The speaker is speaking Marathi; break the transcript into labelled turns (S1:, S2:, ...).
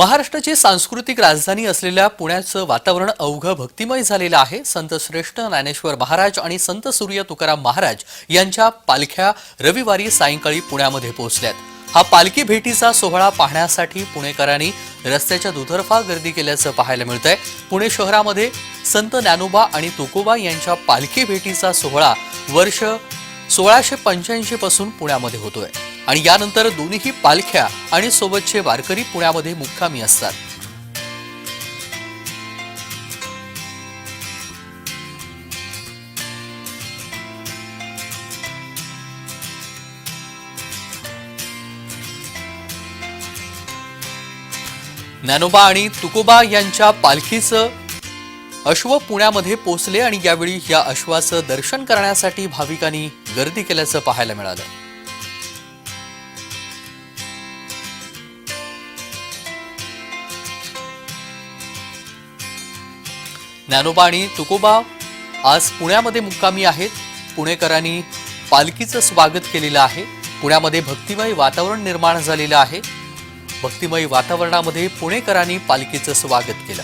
S1: महाराष्ट्राची सांस्कृतिक राजधानी असलेल्या पुण्याचं वातावरण अवघं भक्तिमय झालेलं आहे. संत श्रेष्ठ ज्ञानेश्वर महाराज आणि संत सूर्य तुकाराम महाराज यांच्या पालख्या रविवारी सायंकाळी पुण्यामध्ये पोहोचल्यात. हा पालखी भेटीचा सोहळा पाहण्यासाठी पुणेकरांनी रस्त्याच्या दुतर्फा गर्दी केल्याचं पाहायला मिळतंय. पुणे शहरामध्ये संत ज्ञानोबा आणि तुकोबा यांच्या पालखी भेटीचा सोहळा वर्ष सोळाशे पंच्याऐंशी पासून पुण्यामध्ये होतोय. आणि यानंतर दोन्हीही पालख्या आणि सोबतचे वारकरी पुण्यामध्ये मुक्कामी असतात. ज्ञानोबा आणि तुकोबा यांच्या पालखीचं अश्व पुण्यामध्ये पोचले आणि यावेळी या अश्वाचं दर्शन करण्यासाठी भाविकांनी गर्दी केल्याचं पाहायला मिळालं. ज्ञानोबा आणि तुकोबा आज पुण्यामध्ये मुक्कामी आहेत. पुणेकरांनी पालखीचं स्वागत केलेलं आहे. पुण्यामध्ये भक्तिमय वातावरण निर्माण झालेलं आहे. भक्तिमय वातावरणामध्ये पुणेकरांनी पालखीचं स्वागत केलं.